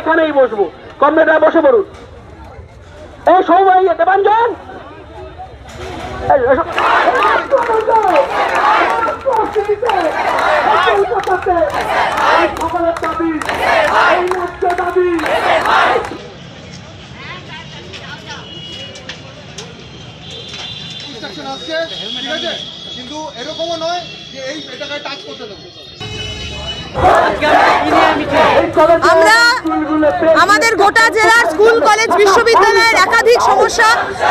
এখানেই বসবো। কমরেডরা বসে পড়ুন। এই সৌভাই দেবাঞ্জন! এই, এসো। সকলের দাবি এই ন্যায্য দাবি ইনস্ট্রাকশন আসছে কিন্তু এরকমও নয় যে এই এটাকে টাচ করতে দেবো। আমরা আমাদের গোটা জেলার স্কুল, কলেজ, বিশ্ববিদ্যালয়ের একাধিক সমস্যা,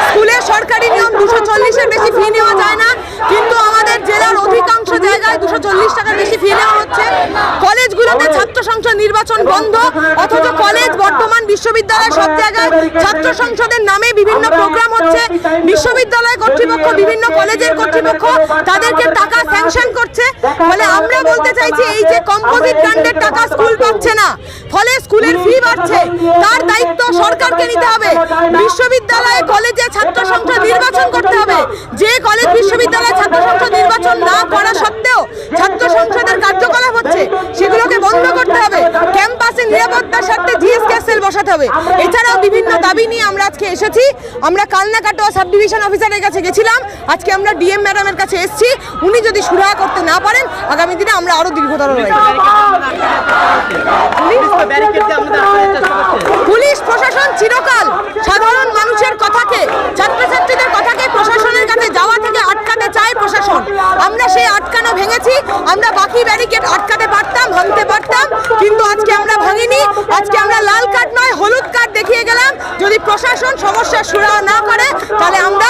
স্কুলে সরকারি নিয়ম দুশো চল্লিশের বেশি ফি নেওয়া যায় না, কিন্তু আমাদের জেলার অধিকাংশ জায়গায় দুশো চল্লিশ টাকার বেশি ফি নেওয়া হচ্ছে। কলেজগুলোতে ছাত্র সংসদ নির্বাচন বন্ধ, অথচ কলেজ বিশ্ববিদ্যালয় সব জায়গায় ছাত্র সংসদের নামে বিভিন্ন প্রোগ্রাম হচ্ছে। বিশ্ববিদ্যালয় কর্তৃপক্ষ বিভিন্ন কলেজের কর্তৃপক্ষ তাদেরকে টাকা স্যাংশন করছে। ফলে আমরা বলতে চাইছি এই যে কম্পোজিট কাণ্ডের টাকা স্কুল পাচ্ছে না। ফলে স্কুলের ফি বাড়ছে। তার দায়িত্ব সরকারকে নিতে হবে। বিশ্ববিদ্যালয়ে কলেজে ছাত্র সংসদ নির্বাচন করতে হবে। যে কলেজ বিশ্ববিদ্যালয়ে ছাত্র সংসদ নির্বাচন না করা সত্ত্বেও ছাত্র সংসদের কার্যকলাপ হচ্ছে সেগুলোকে বন্ধ করতে হবে ক্যাম্পাসে নিরাপত্তার স্বার্থে জিএসকে সেল বসাতে হবে। এছাড়াও বিভিন্ন দাবি নিয়ে আমরা আজকে এসেছি। আমরা কালনা কাটোয়া সাব ডিভিশন অফিসারের কাছে গেছিলাম। আজকে আমরা ডিএম ম্যাডামের কাছে এসেছি। উনি যদি সুরাহা করতে না পারেন আগামী দিনে আমরা আরও দীর্ঘতর। পুলিশ প্রশাসন চিরকাল সাধারণ মানুষের কথাকে ছাত্রছাত্রীদের কথাকে প্রশাসনের কাছে যাওয়া থেকে আটকাতে চায় প্রশাসন। আমরা সেই আটকানো ভেঙেছি। আমরা বাকি ব্যারিকেড আটকাতে পারতাম ভাঙতে পারতাম। আজকে আমরা ভাঙিনি, আজকে আমরা লাল কার্ড নয়, হলুদ কার্ড দেখিয়ে গেলাম। যদি প্রশাসন সমস্যার সুরাহা না করে, তাহলে আমরা